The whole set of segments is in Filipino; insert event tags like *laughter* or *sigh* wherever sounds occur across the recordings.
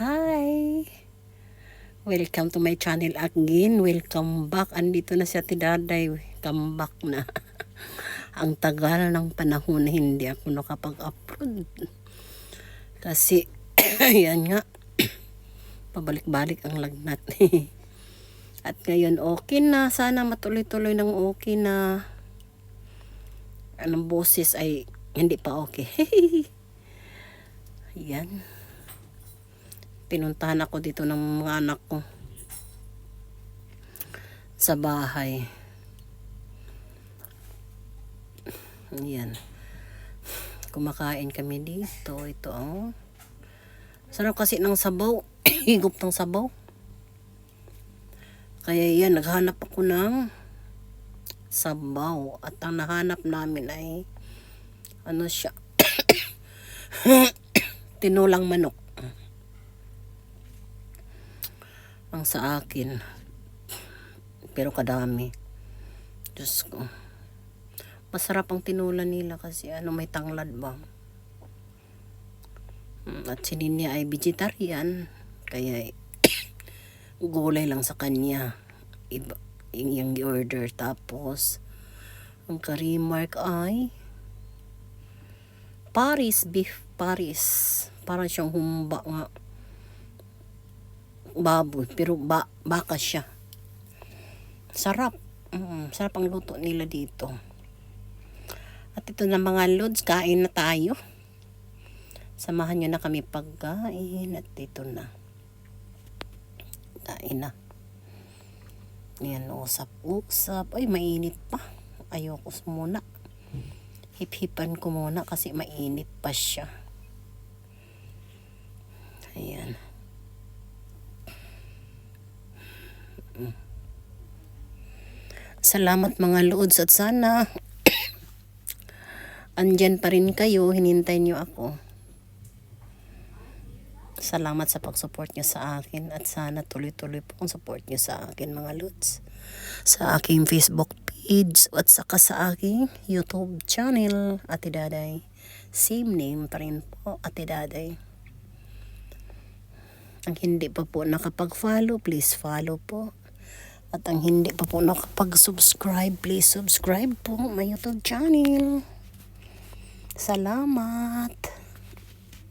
Hi! Welcome to my channel again. Welcome back. Andito na si Ate Daday. Welcome back na. *laughs* Ang tagal ng panahon na hindi ako nakapag-upload. Kasi, *coughs* ayan nga, *coughs* pabalik-balik ang lagnat. *laughs* At ngayon, okay na. Sana matuloy-tuloy ng okay na. Anong boses ay hindi pa okay. *laughs* Ayan pinuntahan ako dito ng mga anak ko sa bahay. Yan. Kumakain kami dito. Ito oh. Sarap kasi ng sabaw. *coughs* Higop ng sabaw. Kaya yan, naghanap ako ng sabaw. At ang nahanap namin ay ano siya? *coughs* Tinulang manok. Ang sa akin. Pero kadami. Diyos ko. Masarap ang tinula nila kasi ano may tanglad ba. Mm, At si Ninya ay vegetarian. Kaya *coughs* gulay lang sa kanya. Iba, yung order. Tapos, ang karimark ay Paris beef Paris. Parang siyang humba nga baboy, pero ba, baka siya. Sarap. Mm, sarap ang luto nila dito. At ito na mga lods, kain na tayo. Samahan nyo na kami pagkain at ito na. Kain na. Yan, usap-usap. Ay, mainit pa. Ayoko muna. Hip-hipan ko muna kasi mainit pa siya. Ayan. Salamat mga loods at sana *coughs* andyan pa rin kayo, hinintay niyo ako. Salamat sa pag-support niyo sa akin at sana tuloy-tuloy po ang support niyo sa akin mga loods. Sa aking Facebook page at saka sa aking YouTube channel, Ate Daday. Same name pa rin po, Ate Daday. Ang hindi pa po nakapag-follow, please follow po. At ang hindi pa po nakapag-subscribe, please subscribe po my YouTube channel. Salamat.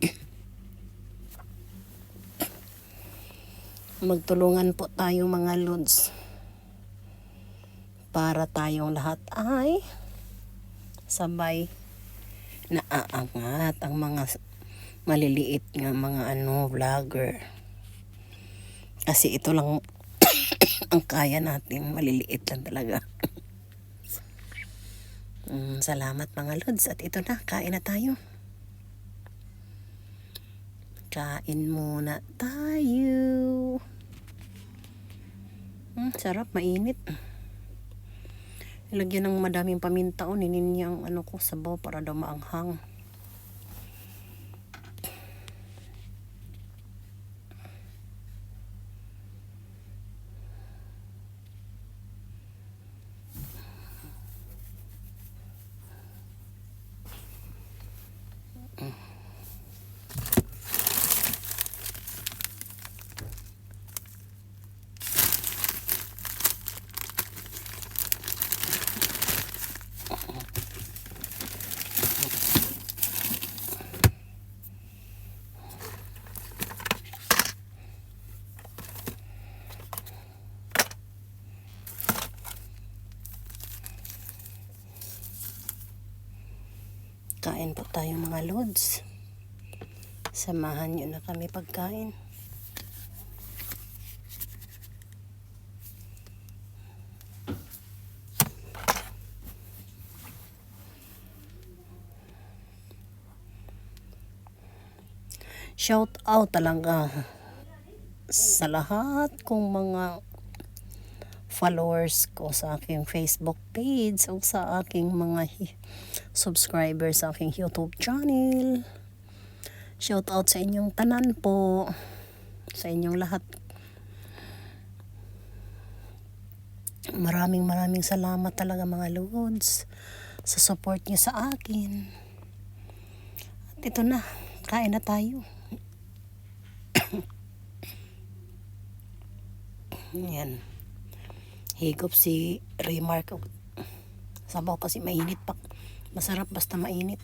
*coughs* Magtulungan po tayo mga lods. Para tayong lahat ay sabay naaangat ang mga maliliit nga mga ano vlogger. Kasi ito lang *laughs* ang kaya natin. Maliliit lang talaga. *laughs* mm, salamat mga lods. At ito na, kain na tayo. Kain muna tayo. Mm, sarap, mainit. Ilagyan ng madaming paminta o ninin niya ano ko sabaw para daw maanghang. Kain po tayo mga lods. Samahan nyo na kami pagkain. Shout out talaga sa lahat kong mga followers ko sa aking Facebook page o sa aking mga subscribers sa aking YouTube channel. Shout out sa inyong tanan po. Sa inyong lahat. Maraming maraming salamat talaga mga lods sa support niyo sa akin. At ito na, kain na tayo. *coughs* Yan. Higop si Remark. Sabaw kasi mainit pa. Masarap basta mainit.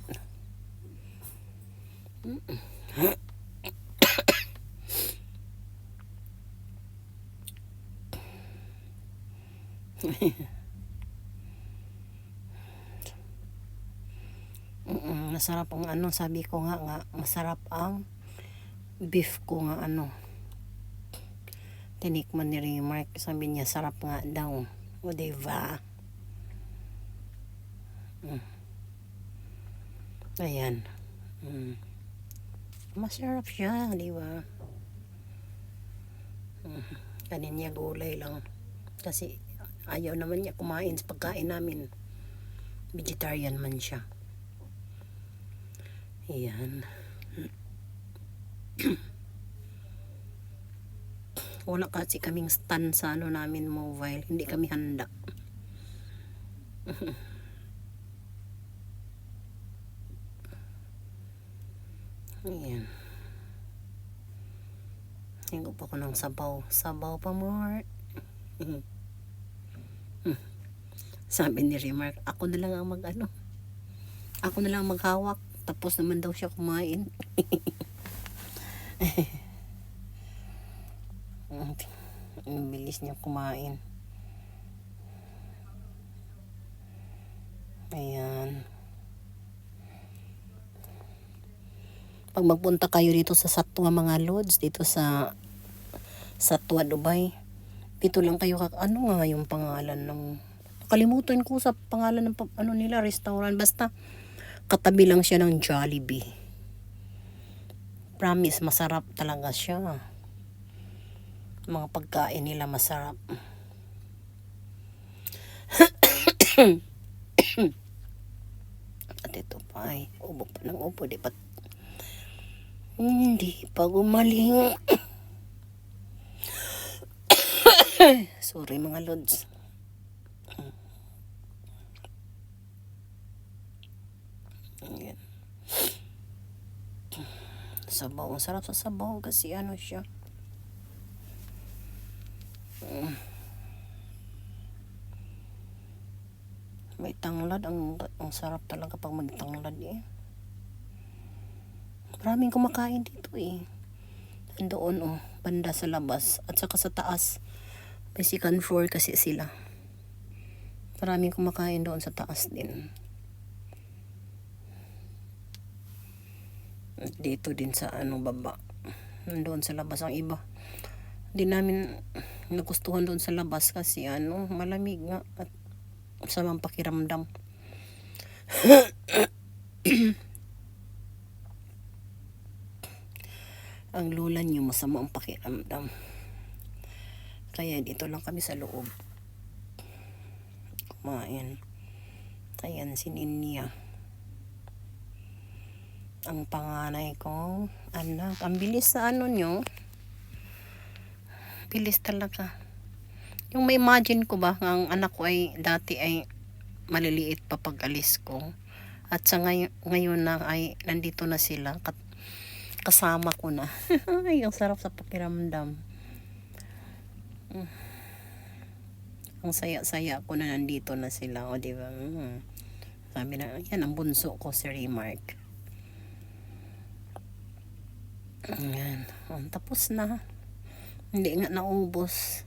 Masarap ang ano, sabi ko nga nga, masarap ang beef ko nga ano. Tinikman ni Remark, sabi niya, sarap nga daw. O, diba? Mm. Ayan. Mm. Masarap siya, di ba? Mm. Kanin niya gulay lang. Kasi ayaw naman niya kumain sa pagkain namin. Vegetarian man siya. Ayan. *clears throat* Wala kasi kaming stand sa ano namin mobile. Hindi kami handa. *laughs* Ayan. Hingo pa ko ng sabaw. Sabaw pa more. *laughs* Sabi ni Remark, ako na lang ang mag ano. Ako na lang maghawak. Tapos naman daw siya kumain. *laughs* Ang bilis niya kumain. Ayan. Pag magpunta kayo dito sa Satwa mga lods, dito sa Satwa Dubai, dito lang kayo ano nga yung pangalan ng kalimutan ko sa pangalan ng ano nila restaurant basta katabi lang siya ng Jollibee. Promise, masarap talaga siya. Mga pagkain nila masarap. *coughs* At ito pa ay ubo pa ng ubo. Di pa, hindi pa gumaling. *coughs* Sorry mga lods. Ayan. Sabaw. Ang sarap sa sabaw kasi ano siya. May tanglad. Ang, ang sarap talaga pag may tanglad eh. Maraming kumakain dito eh. Andoon oh, banda sa labas. At saka sa taas. May second floor kasi sila. Maraming kumakain doon sa taas din. At dito din sa ano baba. Doon sa labas ang iba. Hindi namin nagustuhan doon sa labas kasi ano, malamig nga at samang pakiramdam. *coughs* *coughs* ang lula niyo masama ang pakiramdam. Kaya dito lang kami sa loob. Kumain. Ayan si Ninya. Ang panganay ko, anak, ang bilis sa ano nyo. Bilis talaga. Yung may imagine ko ba, ang anak ko ay dati ay maliliit pa pag alis ko. At sa ngayon, ngayon na ay nandito na sila. Kat, kasama ko na. *laughs* ay, ang sarap sa pakiramdam. Mm. Ang saya-saya ko na nandito na sila. O, di ba? Mm. Sabi na, yan ang bunso ko, si Remark. Ayan. O, tapos na. Hindi nga naubos.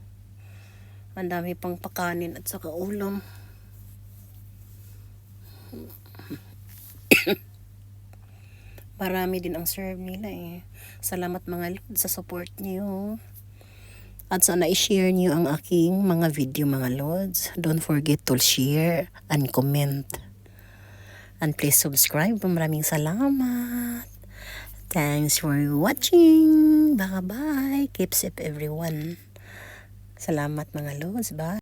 Ang dami pang pakanin at saka ulam. Marami din ang serve nila eh. Salamat mga lord sa support niyo. At sana i-share niyo ang aking mga video mga lords. Don't forget to share and comment. And please subscribe. Maraming salamat. Thanks for watching. Bye-bye. Keep safe everyone. Salamat mga lords. Bye.